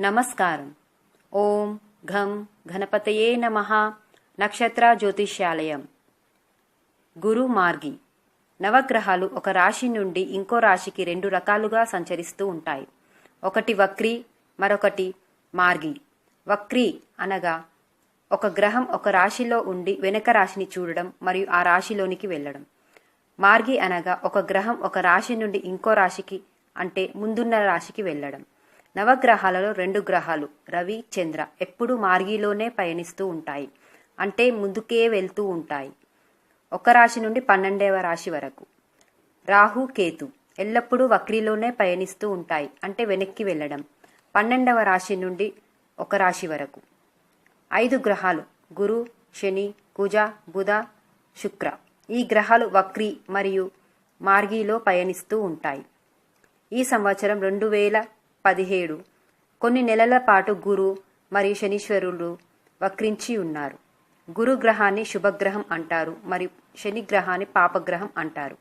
నమస్కారం. ఓం ఘం గణపతయే నమ నక్షత్ర జ్యోతిష్యాలయం. గురు మార్గి. నవగ్రహాలు ఒక రాశి నుండి ఇంకో రాశికి రెండు రకాలుగా సంచరిస్తూ ఉంటాయి. ఒకటి వక్రి మరొకటి మార్గి. వక్రి అనగా ఒక గ్రహం ఒక రాశిలో ఉండి వెనక రాశిని చూడడం మరియు ఆ రాశిలోనికి వెళ్ళడం. మార్గి అనగా ఒక గ్రహం ఒక రాశి నుండి ఇంకో రాశికి అంటే ముందున్న రాశికి వెళ్ళడం. నవగ్రహాలలో రెండు గ్రహాలు రవి చంద్ర ఎప్పుడూ మార్గిలోనే పయనిస్తూ ఉంటాయి. అంటే ముందుకే వెళ్తూ ఉంటాయి. ఒక రాశి నుండి పన్నెండవ రాశి వరకు. రాహు కేతు ఎల్లప్పుడూ వక్రీలోనే పయనిస్తూ ఉంటాయి అంటే వెనక్కి వెళ్ళడం. పన్నెండవ రాశి నుండి ఒక రాశి వరకు. ఐదు గ్రహాలు గురు శని కుజ బుధ శుక్ర. ఈ గ్రహాలు వక్రి మరియు మార్గీలో పయనిస్తూ ఉంటాయి. ఈ సంవత్సరం రెండు వేల పదిహేడు. కొన్ని నెలల పాటు గురు మరియు శనీశ్వరులు వక్రించి ఉన్నారు. గురు గ్రహాన్ని శుభగ్రహం అంటారు మరియు శని గ్రహాన్ని పాపగ్రహం అంటారు.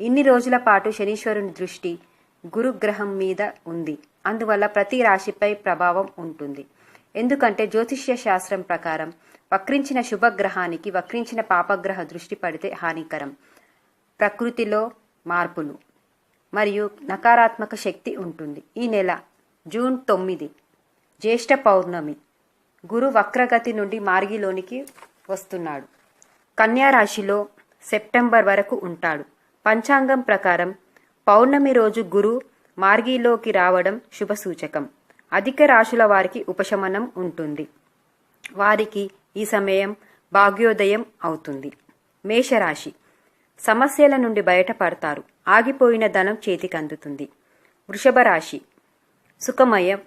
ఇన్ని రోజుల పాటు శనీశ్వరుని దృష్టి గురుగ్రహం మీద ఉంది. అందువల్ల ప్రతి రాశిపై ప్రభావం ఉంటుంది. ఎందుకంటే జ్యోతిష్య శాస్త్రం ప్రకారం వక్రించిన శుభగ్రహానికి వక్రించిన పాపగ్రహ దృష్టి పడితే హానికరం. ప్రకృతిలో మార్పులు. మరియు నకారాత్మక శక్తి ఉంటుంది. ఈ నెల జూన్ తొమ్మిది జ్యేష్ఠ పౌర్ణమి గురు వక్రగతి నుండి మార్గిలోనికి వస్తున్నాడు. కన్యా రాశిలో సెప్టెంబర్ వరకు ఉంటాడు. పంచాంగం ప్రకారం పౌర్ణమి రోజు గురు మార్గిలోకి రావడం శుభసూచకం అధిక రాశుల వారికి ఉపశమనం ఉంటుంది. వారికి ఈ సమయం భాగ్యోదయం అవుతుంది. మేషరాశి సమస్యల నుండి బయటపడతారు. ఆగిపోయిన ధనం చేతికి అందుతుంది వృషభ రాశి. సుఖమయం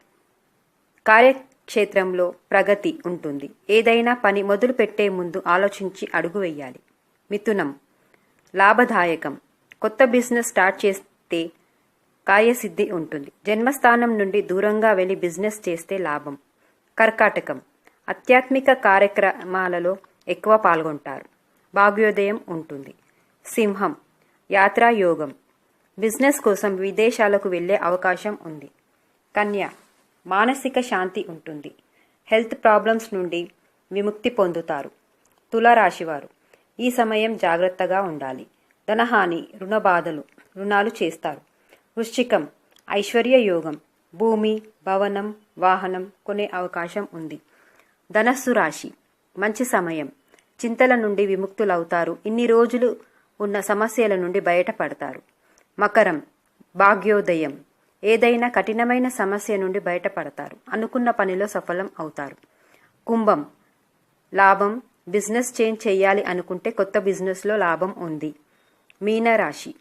కార్యక్షేత్రంలో ప్రగతి ఉంటుంది. ఏదైనా పని మొదలు పెట్టే ముందు ఆలోచించి అడుగు వేయాలి. మిథునం. లాభదాయకం. కొత్త బిజినెస్ స్టార్ట్ చేస్తే కార్యసిద్ధి ఉంటుంది. జన్మస్థానం నుండి దూరంగా వెళ్ళి బిజినెస్ చేస్తే లాభం. కర్కాటకం. ఆధ్యాత్మిక కార్యక్రమాలలో ఎక్కువ పాల్గొంటారు. భాగ్యోదయం ఉంటుంది. సింహం యాత్రాయోగం. బిజినెస్ కోసం విదేశాలకు వెళ్ళే అవకాశం ఉంది. కన్య మానసిక శాంతి ఉంటుంది. హెల్త్ ప్రాబ్లమ్స్ నుండి విముక్తి పొందుతారు. తులారాశివారు ఈ సమయం జాగ్రత్తగా ఉండాలి. ధనహాని రుణబాధలు రుణాలు చేస్తారు. వృశ్చికం ఐశ్వర్య యోగం భూమి భవనం వాహనం కొనే అవకాశం ఉంది. ధనస్సు రాశి మంచి సమయం. చింతల నుండి విముక్తులవుతారు. ఇన్ని రోజులు ఉన్న సమస్యల నుండి బయటపడతారు. మకరం భాగ్యోదయం ఏదైనా కఠినమైన సమస్య నుండి బయటపడతారు. అనుకున్న పనిలో సఫలం అవుతారు. కుంభం లాభం బిజినెస్ చేంజ్ చేయాలి అనుకుంటే కొత్త బిజినెస్లో లాభం ఉంది. మీనరాశి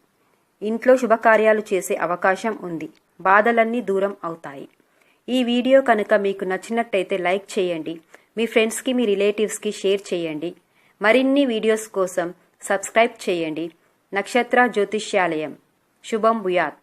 ఇంట్లో శుభకార్యాలు చేసే అవకాశం ఉంది. బాధలన్నీ దూరం అవుతాయి. ఈ వీడియో కనుక మీకు నచ్చినట్టయితే లైక్ చేయండి. మీ ఫ్రెండ్స్కి మీ రిలేటివ్స్కి షేర్ చేయండి. మరిన్ని వీడియోస్ కోసం సబ్స్క్రైబ్ చేయండి. నక్షత్ర జ్యోతిష్యాలయం. శుభం భుయాత్.